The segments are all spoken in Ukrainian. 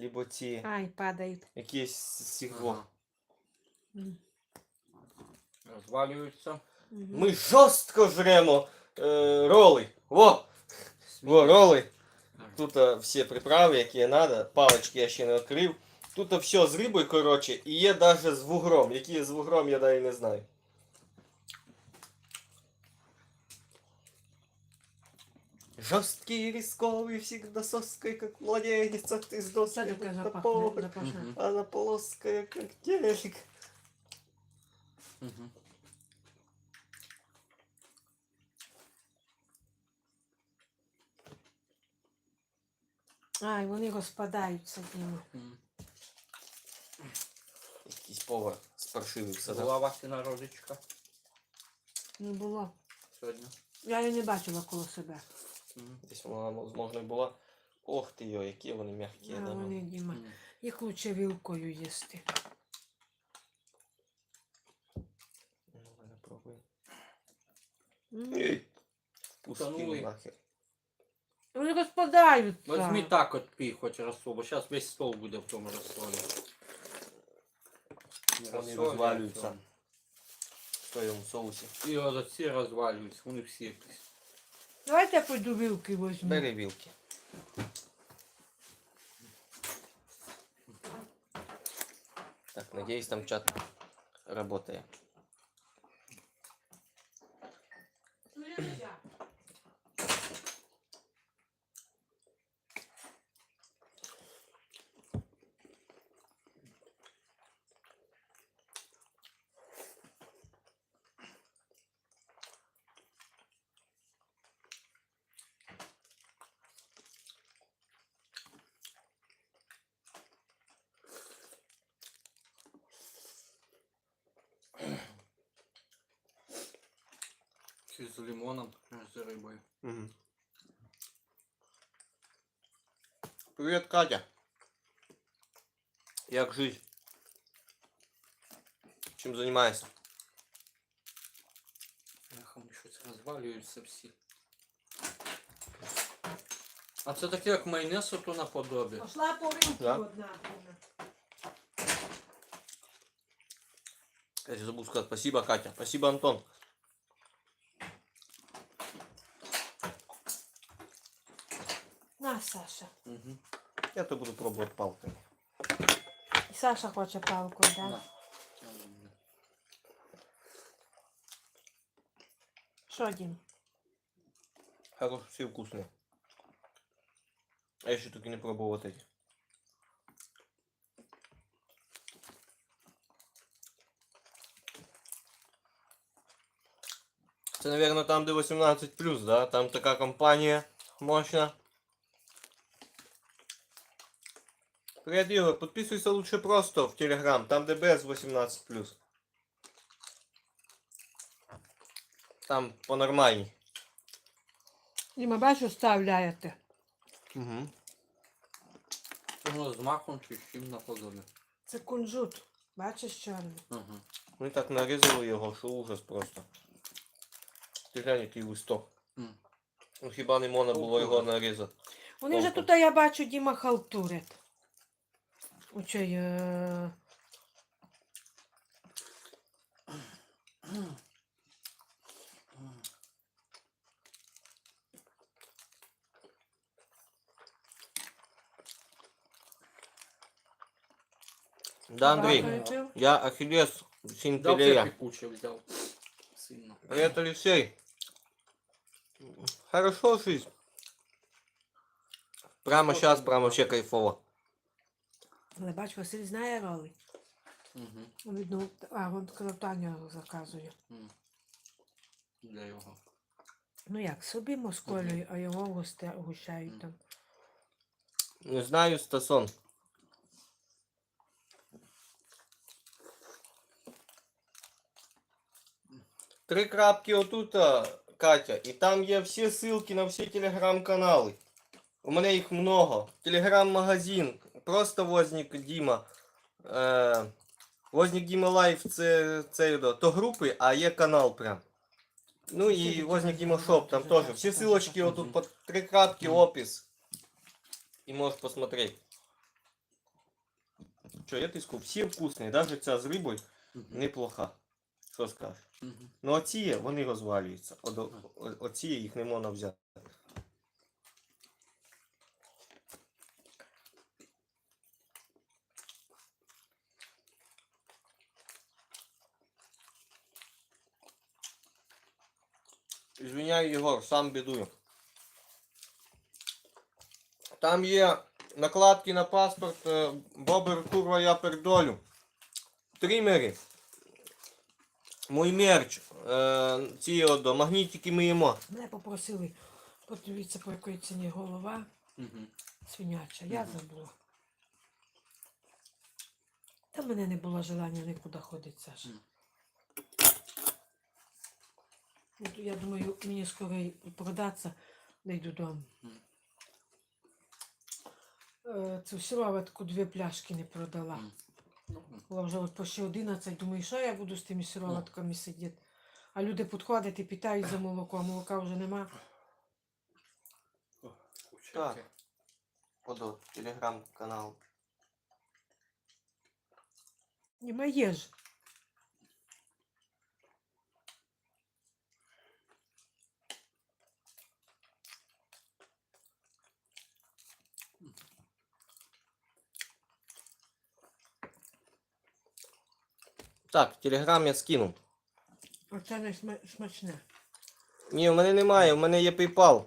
либо ці Ай, падають. якісь з цих двох. М. Розвалюються. Мгм. Ми жорстко жремо е, роли. Во! Во, роли. Тут а, всі приправи, які треба. Палички я ще не відкрив. Тут все з рибою, коротше, і є навіть з вугром. Які з вугром, я навіть не знаю. Жорсткий и рисковый, всегда соской, как младенец, а ты с Це доской, таке как запахне, топор. запашне. Мгм. Она плоская, как телек. Мгм. Ай, вони розпадаються, Діма. Мгм. Якийсь повар з паршивих садок. Була Васіна родичка Не було. сьогодні. Я її не бачила коло себе. Десь вона, можливо, була. Ох ти йо, які вони м'які. А да. вони, Діма. Їх лучше вілкою їсти. Ну, давай попробуем. М. Ей! Пусти Утонули. нахер. Вони розпадаються. Возьми так от пій, хоч розсол, бо зараз весь стол буде в тому розсолі. Вони розвалюються. В своєму соусі. І от ці розвалюються, вони всі якісь. Давайте я пойду вілки возьму. Бери вілки. Так, надеюсь, там чат работает. Чи з лимоном, з рибою. Угу. Привет, Катя. Як жизнь? Чим займаєшся? Вони щось розвалюються всі. А це таке як майонез ото наподобі. Пошла по ринку Да. одна. Я тебе забыл сказать. Спасибо, Катя. Спасибо, Антон. Саша. Угу. Я то буду пробовать палками. І Саша хочет палку. Да? Да. Що, Дім? Хорош, вкусные. А я еще только не пробував эти. Это наверное там, де 18, да? Там такая компания мощная. Привет, Игорь. Подписывайся лучше просто в Телеграм. Там, без 18+. Там по-нормальней. Діма, бачу, вставляєте. Угу. Воно з маком чи з чим наподобі. Це кунжут. Бачиш чорний? Угу. Ми так нарізали його, що ужас просто. Ти глянь, який листок. М. Ну хіба не можна було його нарізати. Вони вже Толком. тут, я бачу, Діма халтурить. Оцей, е... Да, Андрій, багато пив. я Ахілес Да, це Сінтелея. пекуче взяв. Сильно. Привет, Алексей. Хорошо жизнь. Прямо Що сейчас, там прямо було? вообще кайфово. Але бач, Василь знає роли. Угу. Видно, а, він сказав, Таня заказує. Для його. Ну як, собі москолює, а його густе, гущають там. Не знаю, Стасон. Три крапки отут, Катя, і там є всі ссылки на всі телеграм-канали. У мене їх много. Телеграм-магазин. Просто Возник Діма. Е, Возник Діма Лайф це, це до, то групи, а є канал прям. Ну і Возник Діма Шоп, там теж. Всі ссылочки отут по три крапки, опис. І можеш посмотреть. Що, я тиску, всі вкусні, навіть ця з рибою неплоха. Що скажеш? Ну оці, вони розвалюються. Оці їх не можна взяти. Извиняю, Єгор, сам бідую. Там є накладки на паспорт е, Бобер курва я пердолю. Трімери. Мой мерч. Е, ці от, магнітики ми їмо. Мене попросили подивитися, по якій ціні голова Мгм. свиняча. Я Мгм. забула. Та в мене не було желання нікуди ходити, Саша. Мгм. От Я думаю, мені скоро й продаться, не йду додому. Мгм. Е, Цю сироватку дві пляшки не продала. Ну, вже от почти 11, думаю, що я буду з тими сироватками сидіти. А люди підходять і питають за молоко, а молока вже нема. Так. Подо, телеграм-канал. Нема є Так, телеграм я скинув. Оце не сма- смачне. Ні, в мене немає, в мене є PayPal.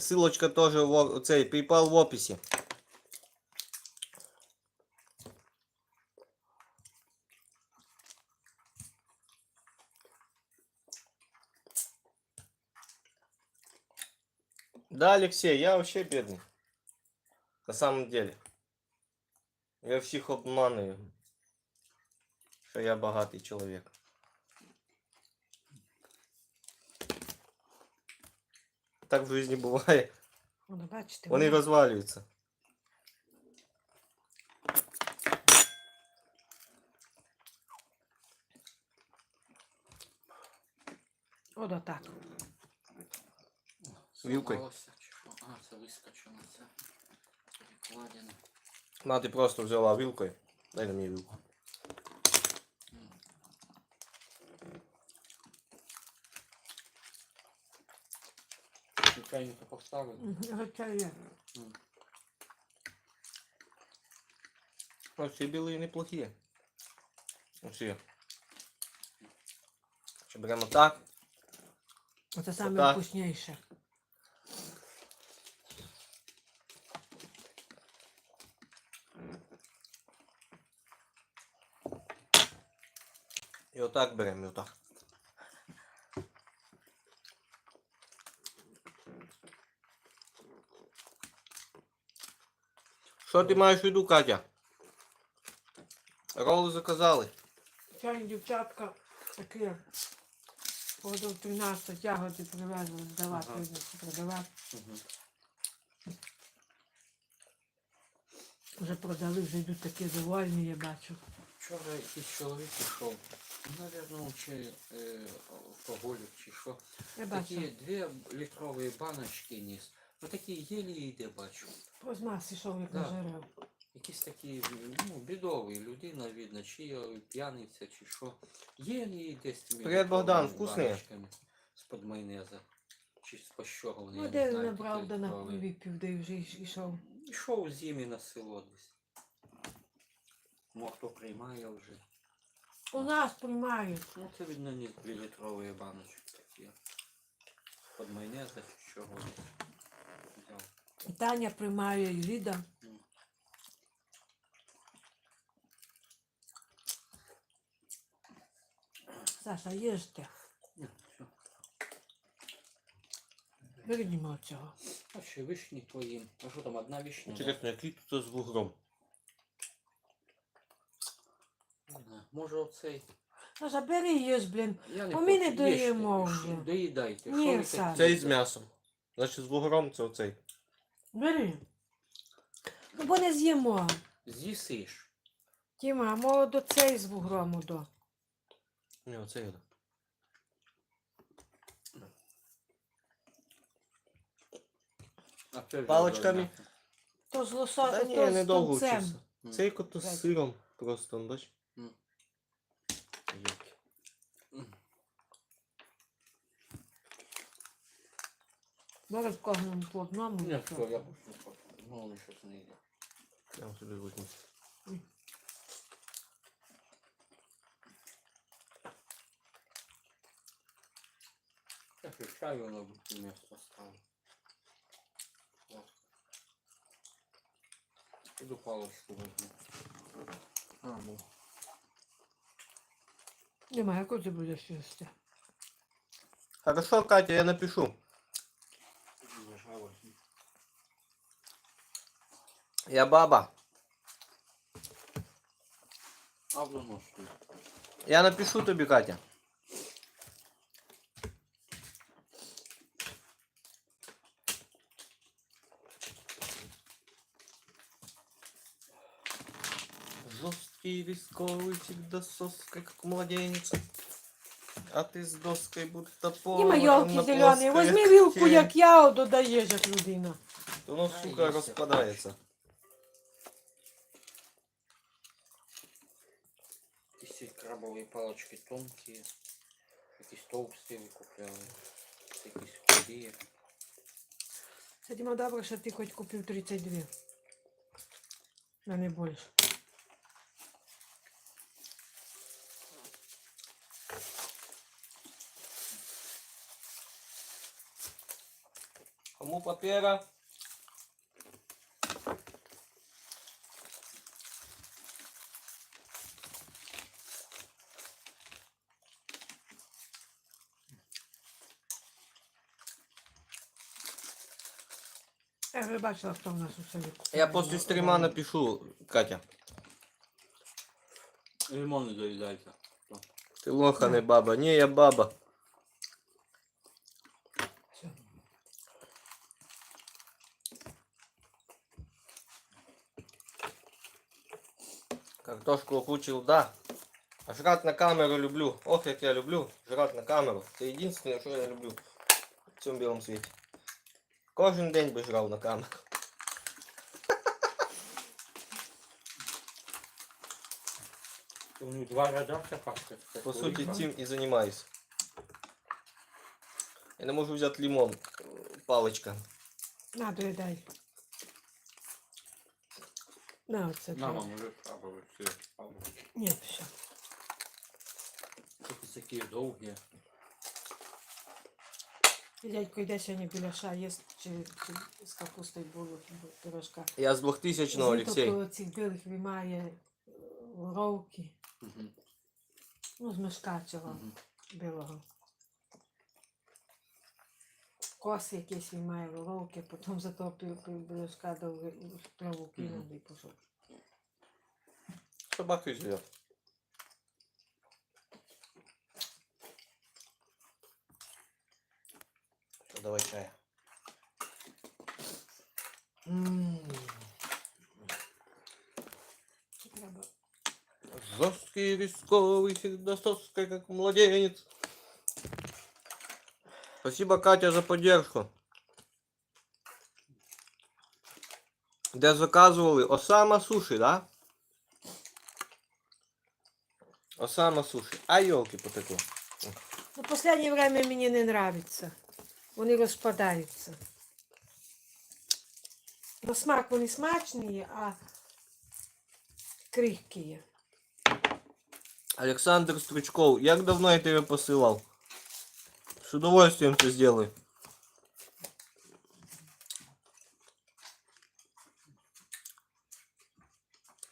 Силочка теж в о- цей PayPal в описі. Да, Алексей, я вообще бедный. На самом деле. Я всіх обманываю, я багатий чоловік. Так в житті буває. Воно, бачите, Вони воно- розвалюються. От отак. Вілкою. Зламалося чи що? А, це вискочило, це перекладено. На, ти просто взяла вилкою. Дай на мені вилку. Чайника поставили. Мгм, Хоча є. М. Ці білі неплохі. Оці. Чи беремо так? Оце саме Отак. вкусніше. І отак беремо, і отак. Що ти маєш в виду, Катя? Роли заказали. Сьогодні дівчатка такі подав 13 ягоди привезли здавати, Ага. продавати. Мгм. Вже продали, вже йдуть такі довольні, я бачу. Вчора якийсь чоловік пішов. Наверно, чи е, алкоголік, чи що. Я Такі бачу. дві літрові баночки ніс. Ну такі єлі йде, бачу. По масі, що як Да. нажирав. Якісь такі, ну, бідові людина, видно, чи я п'яниця, чи що. Єлі йде з цими Привіт, Богдан, баночками З-під майонеза. Чи з-под чого вони, Ну, де знаю, набрав, де на випів, де вже йш- йшов. Ішов з на село десь. Мо хто приймає вже. У нас приймають. Ну це видно не дві літрові баночки такі. З-під майонеза чи чого десь. Таня приймає, і Ліда. Ну. Саша, їжте. Ну. Вернімо цього. А ще вишні поїм. А що там, одна вишня? Інтересно, який тут з вугром? Не знаю. Може оцей. Саша, бери їж, блін. Я не Бо ми не хочу. доїмо вже. Доїдайте. Ні, Що ви Саш. Цей з м'ясом. Значить з вугром це оцей. Бери. Ну, бо не з'їмо. З'їсиш. Тіма, а молодо цей з вугром до. Ні, оцей. да. А це Паличками? То з лосо, Та ні, то з недовго тунцем. вчився. Цей кото з сиром. Просто, он, бач? Зараз кожному по одному. Ні, і все, все. я пошли. Ну, вони щось не йде. Прям собі возьму. Я ще чаю на будь місто ставлю. Вот. Іду паличку возьму. А, ну. Нема, яку ти будеш їсти? Хорошо, Катя, я напишу. Я баба. А воно що? Я напишу тобі, Катя. Жесткий рисковый, всегда соской, как младенец. А ты с доской будто поваром Діма, йолки на зелені, плоской возьми вилку, хе. як я, от додаєш, як людина. Воно, сука, Есть. розпадається. Якісь ці крабові палички тонкі, якісь товсті ви купляли, якісь худі. Це Діма, добре, що ти хоч купив 32. А не більше. Кому папера? бачила, хто в нас у селі. купив. Я после стрима напишу, Катя. Лимон не доїдайте. Ти лоха, не баба. Ні, я баба. Всё. Картошку окучил, да. А жрать на камеру люблю. Ох, як я люблю жрать на камеру. Це єдине, що я люблю в цьому білому світі. Кожен день би жрав на камеру. У них два ряда вся пачка. По суті, цим і займаюсь. Я не можу взяти лимон. Паличка. На, доїдай. На, оце. На, твоє. мам, уже крабові, все. Ні, все. Такі такі довгі. Дядько йде сьогодні біляша, їсть чи, чи з капустою було пирожка. Я з 2000 Він Олексій. тобто цих білих виймає е, воровки, Угу. ну, з мешка цього Угу. білого. Коси якісь виймає воровки, потім затопив біляшка до в траву кинув і пішов. Собаки живе. Давай чай. Жесткий, рисковый, всегда соской, как младенец. Спасибо, Катя, за поддержку. Де заказували? Осама суші, да? Осама суші. А йолки потекло. Ну, в останнє время мені не нравиться. Вони розпадаються. На смак вони смачні, а крихкі. Александр Стручков, як давно я тебе посылал? С удовольствием все сделаю.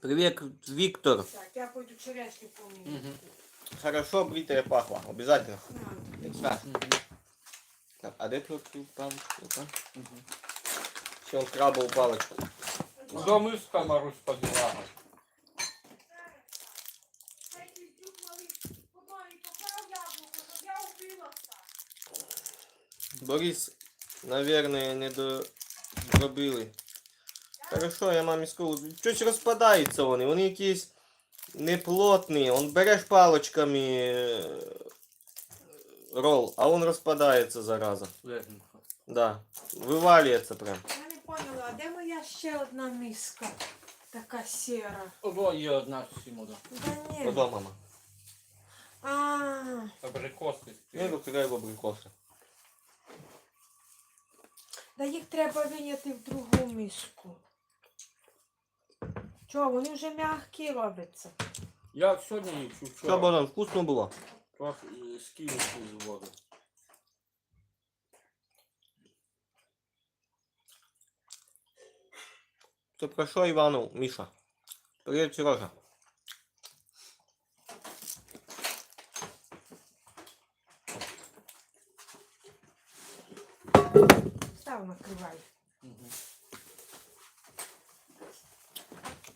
Привет, Виктор. Так, я пойду черешки помию. Угу. Хорошо, бритая пахла. Обязательно. На, Так, Угу. так, а де твою палочку? Да? Угу. Все, он крабову палочку. До миска Марусь поділа. Борис, наверное, не доробили. Хорошо, я мамі скажу. Щось розпадаються вони, вони якісь неплотні. Он береш палочками Е, рол, а он розпадається зараза. Да. Вивалюється прям. Я не поняла, а де моя ще одна миска? Така сіра. Ого, є одна сімода. Да ні. Куда, мама? А, Абрикоси. Я викидаю в абрикоси. да їх треба виняти в другу миску. Чого, вони вже м'які робляться. Я сьогодні їх Що, вчора. Богдан, вкусно було? Трохи е, скинув з води. Це про що, Івану, Міша? Привіт, Сережа. Став накривай. Угу.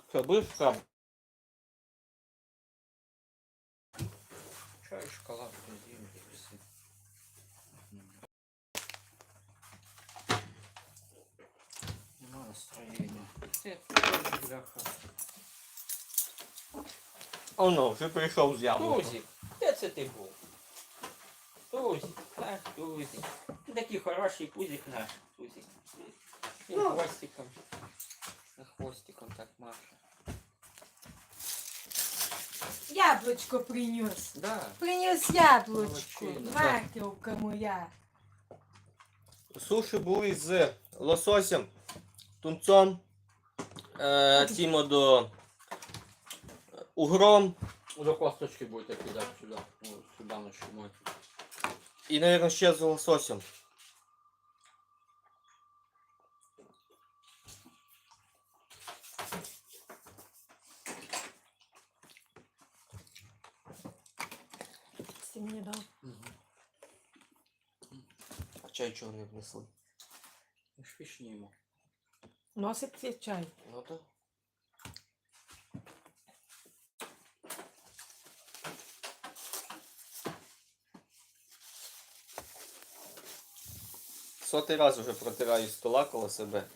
Що, будеш краб? Чай, шоколад, з'їм і все. Нема настроєння. Це теж бляха. О, ну, вже прийшов з яблуком. Тузик, де це ти був? Тузик, так. Ти такий хороший пузик наш, Тузик. Ти Ну. хвостиком. Хвостиком так маша. Яблучко принес. Да. Принес яблучко. Молодчина. Мартівка моя. Суші були з лососем, тунцом, е, тімо до угром Уже косточки будете кидати сюди. Ну, сюди нашумати. і, мабуть, ще з лососем. Мені дав. А чай не внесли? Ми ж пішнімо. Носить цей чай. Ну так. Сотий раз вже протираю стола коло себе.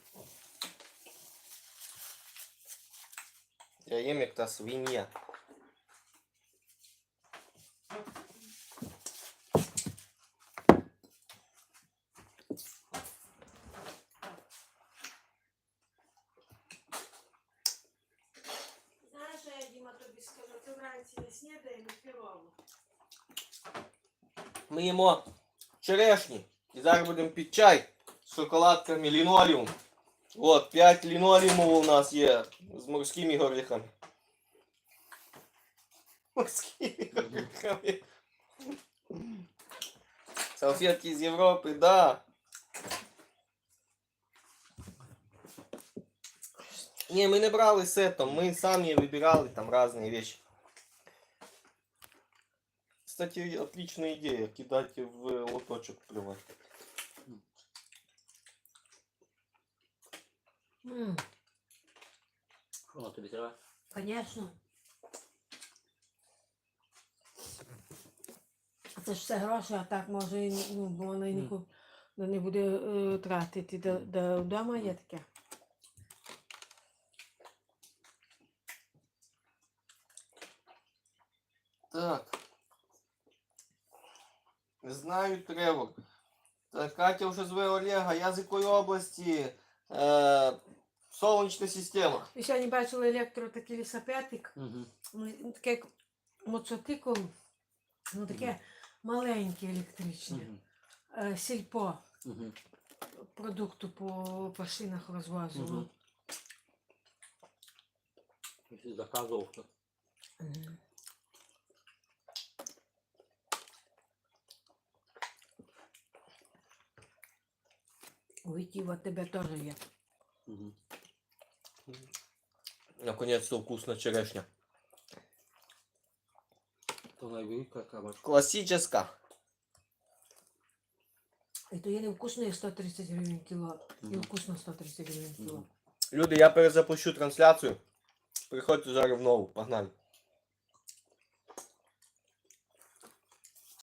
Я їм як та свинья. Знаєш, що я Діма тобі скажу, ти вранці не снідай, не пірову. Ми їмо черешні. І зараз будемо під чай з шоколадками лінолеум. От, 5 лінолеумів у нас є з морськими горіхами. Морськими горіхами. Салфетки з Європи, да. Не, ми не брали сетом, ми самі вибирали там разные вещи. Кстати, отличная идея, кидать в лоточек плевать. М, тобі треба? Конечно. Це ж все гроші, а так може, і не- ну, бо вона і Мгм. нікуди не буде е, тратити. Де, де вдома є таке. Так. Не знаю Тревор. Катя вже зве Олега. Я з якої області? Е, Сонячна система. І сьогодні бачила електро такий лісопетик, Угу. ну, таке як моцотикл, ну таке маленьке електричне. Угу. Е, сільпо Угу. продукту по, по шинах розвозило. Мгм. Заказував. Мгм. Ой, Тіва, тебе теж є. Угу. Наконец-то вкусна черешня. То найвелика кабачка. Классическая. І то є невкусний 130 гривень кіло. І вкусно 130 гривень кіло. Люди, я перезапущу трансляцію. Приходьте зараз в нову. Погнали.